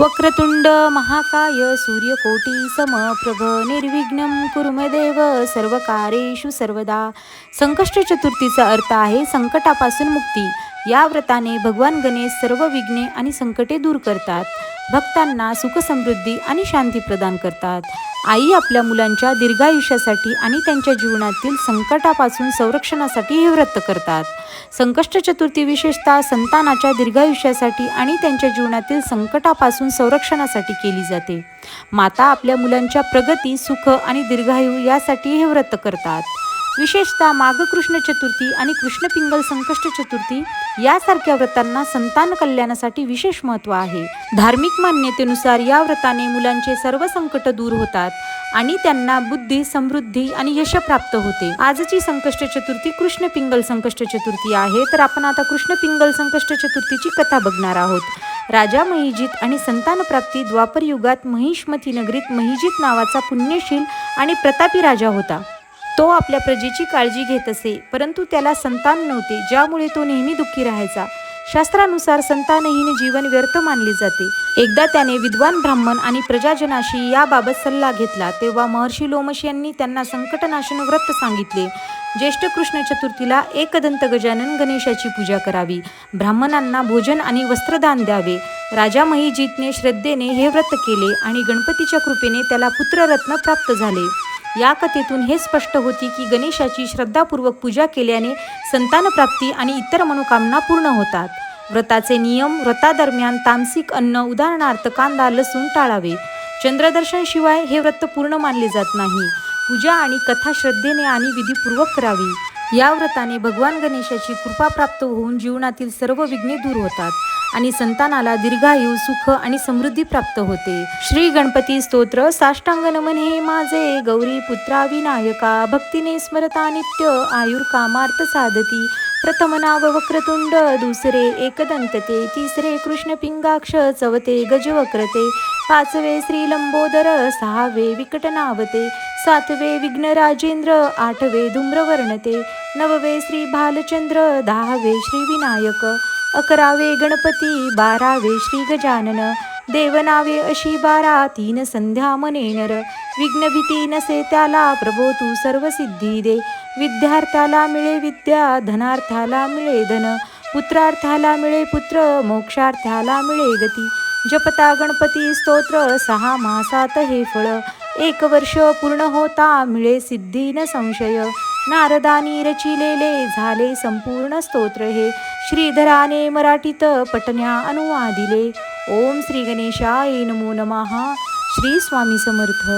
वक्रतुंड महाकाय सूर्यकोटी समप्रभ निर्विघ्नं कुर्मदेव सर्वकारेषु सर्व सर्वदा. संकष्ट चतुर्थीचा अर्थ आहे संकटापासून मुक्ती. या व्रताने भगवान गणेश सर्व विघ्ने आणि संकटे दूर करतात. भक्तांना सुखसमृद्धी आणि शांती प्रदान करतात. आई आपल्या मुलांच्या दीर्घायुष्यासाठी आणि त्यांच्या जीवनातील संकटापासून संरक्षणासाठी हे व्रत करतात. संकष्ट चतुर्थी विशेषतः संतानाच्या दीर्घायुष्यासाठी आणि त्यांच्या जीवनातील संकटापासून संरक्षणासाठी केली जाते. माता आपल्या मुलांच्या प्रगती सुख आणि दीर्घायू यासाठी हे व्रत करतात. विशेषतः माघ कृष्ण चतुर्थी आणि कृष्ण पिंगल संकष्ट चतुर्थी यासारख्या व्रतांना संतान कल्याणासाठी विशेष महत्त्व आहे. धार्मिक मान्यतेनुसार या व्रताने मुलांचे सर्व संकट दूर होतात आणि त्यांना बुद्धी समृद्धी आणि यश प्राप्त होते. आजची संकष्ट चतुर्थी कृष्ण पिंगल संकष्ट चतुर्थी आहे. तर आपण आता कृष्ण पिंगल संकष्ट चतुर्थीची कथा बघणार आहोत. राजा महिजित आणि संतान प्राप्ती द्वापर युगात महिष्मती नगरीत महिजित नावाचा पुण्यशील आणि प्रतापी राजा होता. तो आपल्या प्रजेची काळजी घेत असे परंतु त्याला संतान नव्हते ज्यामुळे तो नेहमी दुःखी राहायचा. शास्त्रानुसार संतानहीन जीवन व्यर्थ मानले जाते. एकदा त्याने विद्वान ब्राह्मण आणि प्रजाजनाशी याबाबत सल्ला घेतला तेव्हा महर्षी लोमश यांनी त्यांना संकटनाशन व्रत सांगितले. ज्येष्ठ कृष्ण चतुर्थीला एकदंत गजानन गणेशाची पूजा करावी. ब्राह्मणांना भोजन आणि वस्त्रदान द्यावे. राजा महिजीतने श्रद्धेने हे व्रत केले आणि गणपतीच्या कृपेने त्याला पुत्ररत्न प्राप्त झाले. या कथेतून हे स्पष्ट होते की गणेशाची श्रद्धापूर्वक पूजा केल्याने संतानप्राप्ती आणि इतर मनोकामना पूर्ण होतात. व्रताचे नियम व्रतादरम्यान तामसिक अन्न उदाहरणार्थ कांदा लसूण टाळावे. चंद्रदर्शन शिवाय हे व्रत पूर्ण मानले जात नाही. पूजा आणि कथा श्रद्धेने आणि विधीपूर्वक करावी. या व्रताने भगवान गणेशाची कृपा प्राप्त होऊन जीवनातील सर्व विघ्ने दूर होतात आणि संतानाला दीर्घायू सुख आणि समृद्धी प्राप्त होते. श्री गणपती स्तोत्र साष्टांग नमन हे माझे. गौरी पुत्रा विनायका भक्तीने स्मरता नित्य आयुर कामार्थ साधती. प्रथम नाव वक्रतुंड दुसरे एकदंतते तिसरे कृष्ण पिंगाक्ष चवते गजवक्रते पाचवे श्री लंबोदर सहावे विकटनावते. सातवे विघ्न राजेंद्र आठवे धूम्रवर्णते नववे श्री भालचंद्र दहावे श्री विनायक अकरावे गणपती बारावे श्री गजानन देवनावे अशी बारा तीन संध्या मनेनर विघ्नभीती नसे त्याला प्रभो तू सर्व सिद्धी दे. विद्यार्थ्याला मिळे विद्या धनार्थाला मिळे धन पुत्रार्थाला मिळे पुत्र मोक्षार्थाला मिळे गती. जपता गणपती स्तोत्र सहा मासात हे फळ एक वर्ष पूर्ण होता मिळे सिद्धी न संशय. नारदानी रचिलेले झाले संपूर्ण स्तोत्र हे. श्रीधराने मराठीत पटण्या अनुवादिले. ओम श्री गणेशाय नमो नमः. श्री स्वामी समर्थ.